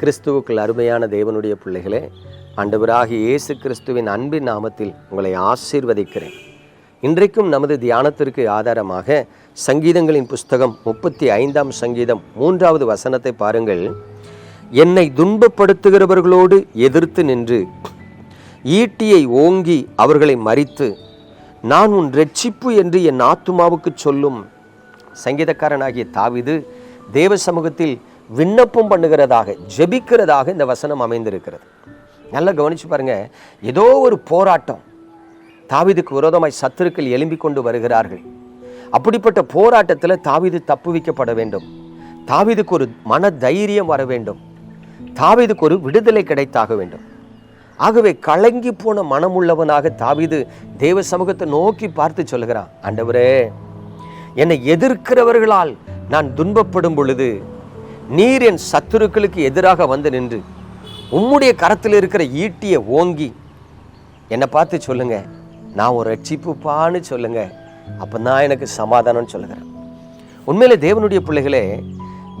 கிறிஸ்துவுக்குள் அருமையான தேவனுடைய பிள்ளைகளே ஆண்டவராகி இயேசு கிறிஸ்துவின் அன்பின் நாமத்தில் உங்களை ஆசீர்வதிக்கிறேன். இன்றைக்கும் நமது தியானத்திற்கு ஆதாரமாக சங்கீதங்களின் புஸ்தகம் முப்பத்தி ஐந்தாம் சங்கீதம் மூன்றாவது வசனத்தை பாருங்கள். என்னை துன்பப்படுத்துகிறவர்களோடு எதிர்த்து நின்று ஈட்டியை ஓங்கி அவர்களை மறித்து நான் உன் ரட்சிப்பு என்று என் ஆத்துமாவுக்கு சொல்லும். சங்கீதக்காரனாகிய தாவிது தேவ சமூகத்தில் விண்ணப்பம் பண்ணுகிறதாக ஜெபிக்கிறதாக இந்த வசனம் அமைந்திருக்கிறது. நல்லா கவனிச்சு பாருங்க. ஏதோ ஒரு போராட்டம். தாவிதுக்கு விரோதமாய் சத்துருக்கள் எழும்பி கொண்டு வருகிறார்கள். அப்படிப்பட்ட போராட்டத்தில் தாவிது தப்புவிக்கப்பட வேண்டும். தாவிதுக்கு ஒரு மன தைரியம் வர வேண்டும். தாவிதுக்கு ஒரு விடுதலை கிடைத்தாக வேண்டும். ஆகவே கலங்கி போன மனமுள்ளவனாக தாவிது தேவ சமூகத்தை நோக்கி பார்த்து சொல்லுகிறான். ஆண்டவரே என்னை எதிர்க்கிறவர்களால் நான் துன்பப்படும் பொழுது நீர் என் சத்துருக்களுக்கு எதிராக வந்து நின்று உம்முடைய கரத்தில் இருக்கிற ஈட்டியை ஓங்கி என்னை பார்த்து சொல்லுங்க. நான் ஒரு ரட்சிப்புப்பான்னு சொல்லுங்க. நான் எனக்கு சமாதானம்னு சொல்லுகிறேன். உண்மையில் தேவனுடைய பிள்ளைகளே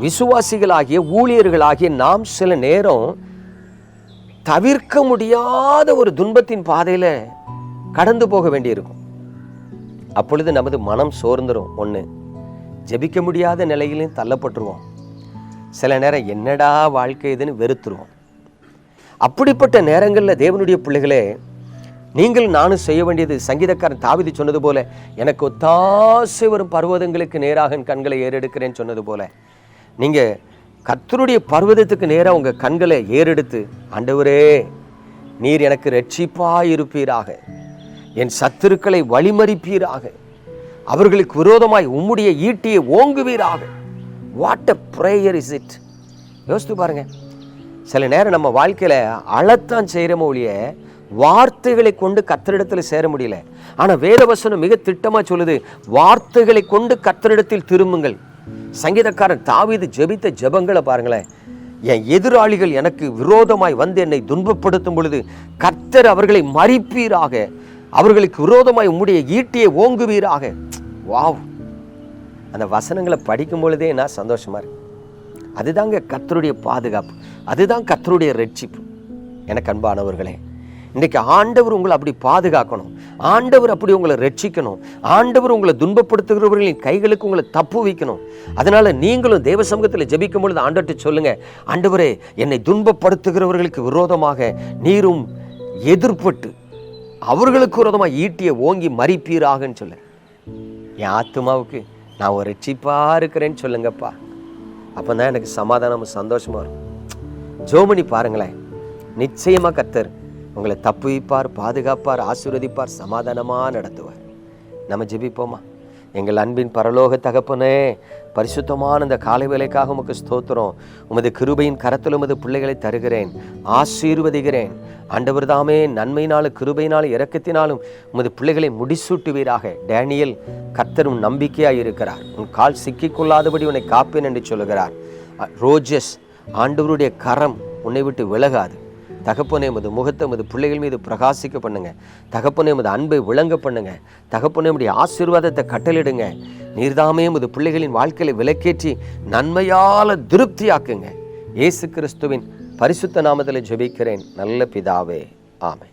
விசுவாசிகளாகிய ஊழியர்களாகிய நாம் சில நேரம் தவிர்க்க முடியாத ஒரு துன்பத்தின் பாதையில் கடந்து போக வேண்டியிருக்கும். அப்பொழுது நமது மனம் சோர்ந்துரும். ஒன்று ஜெபிக்க முடியாத நிலையிலையும் தள்ளப்பட்டுருவோம். சில நேரம் என்னடா வாழ்க்கை இதுன்னு வெறுத்துருவோம். அப்படிப்பட்ட நேரங்களில் தேவனுடைய பிள்ளைகளே நீங்கள் நானும் செய்ய வேண்டியது சங்கீதக்காரன் தாவிதி சொன்னது போல எனக்கு ஒத்தாசை வரும் பர்வதங்களுக்கு நேராக என் கண்களை ஏறெடுக்கிறேன்னு சொன்னது போல நீங்கள் கத்தருடைய பர்வதத்துக்கு நேராக உங்கள் கண்களை ஏறெடுத்து ஆண்டவரே நீர் எனக்கு ரட்சிப்பாய் இருப்பீராக என் சத்துருக்களை வழிமறிப்பீராக. அவர்களுக்கு விரோதமாய் உம்முடைய ஈட்டியை ஓங்குவீராக. What a prayer is it யோசித்து பாருங்கள் சில நேரம் நம்ம வாழ்க்கையில் அழத்தான் செய்கிறோமோ ஒழிய வார்த்தைகளை கொண்டு கத்தரிடத்தில் சேர முடியல. ஆனால் வேதவசனம் மிக திட்டமாக சொல்லுது வார்த்தைகளை கொண்டு கத்தரிடத்தில் திரும்புங்கள். சங்கீதக்காரன் தாவீது ஜெபித்த ஜெபங்களை பாருங்களேன். என் எதிராளிகள் எனக்கு விரோதமாய் வந்து என்னை துன்பப்படுத்தும் பொழுது கர்த்தர் அவர்களை மறிப்பீராக. அவர்களுக்கு விரோதமாய் உம்முடைய ஈட்டியை ஓங்குவீராக. வாவ். அந்த வசனங்களை படிக்கும் பொழுதே நான் சந்தோஷமாக இருக்கு. அதுதாங்க கத்தருடைய பாதுகாப்பு. அதுதான் கத்தருடைய ரட்சிப்பு. எனக்கு அன்பானவர்களே இன்றைக்கு ஆண்டவர் உங்களை அப்படி பாதுகாக்கணும். ஆண்டவர் அப்படி உங்களை ரட்சிக்கணும். ஆண்டவர் உங்களை துன்பப்படுத்துகிறவர்களின் கைகளுக்கு உங்களை தப்பு வைக்கணும். அதனால் நீங்களும் தேவ சமூகத்தில் ஜபிக்கும் பொழுது ஆண்டவர்கிட்ட சொல்லுங்கள் ஆண்டவரே என்னை துன்பப்படுத்துகிறவர்களுக்கு விரோதமாக நீரும் எதிர்பட்டு அவர்களுக்கு விரோதமாக ஈட்டியை ஓங்கி மறிப்பீராகன்னு சொல்ல என் ஆத்மாவுக்கு நான் ஒரு சீப்பாக இருக்கிறேன்னு சொல்லுங்கப்பா. அப்போ தான் எனக்கு சமாதானமும் சந்தோஷமாக இருக்கும் ஜோமணி பாருங்களேன். நிச்சயமாக கத்தர் உங்களை தப்புவிப்பார் பாதுகாப்பார் ஆசீர்வதிப்பார் சமாதானமாக நடத்துவார். நம்ம ஜெபிப்போமா? எங்கள் அன்பின் பரலோக தகப்பனே பரிசுத்தமான இந்த காலை வேலைக்காக உமக்கு ஸ்தோத்திரம். உமது கிருபையின் கரத்தில் உமது பிள்ளைகளை தருகிறேன். ஆசீர்வதிகிறேன். ஆண்டவர் தாமே நன்மையினாலும் கிருபையினாலும் இரக்கத்தினாலும் உமது பிள்ளைகளை முடிசூட்டுவீராக. டேனியல் கத்தரும் நம்பிக்கையாக இருக்கிறார் உன் கால் சிக்கிக்கொள்ளாதபடி உன்னை காப்பேன் என்று சொல்லுகிறார். ரோஜஸ் ஆண்டவருடைய கரம் உன்னை விட்டு விலகாது. தகப்பனே மது முகத்தை மது பிள்ளைகள் மீது பிரகாசிக்க பண்ணுங்க. தகப்பனே மது அன்பை விளங்க பண்ணுங்க. தகப்பனே உடைய ஆசீர்வாதத்தை கட்டளிடுங்க நீர்தாமே மது பிள்ளைகளின் வாழ்க்கையில விலக்கேற்றி நன்மையால திருப்தியாக்குங்க. இயேசு கிறிஸ்துவின் பரிசுத்த நாமத்தில் ஜெபிக்கிறேன். நல்ல பிதாவே. ஆமை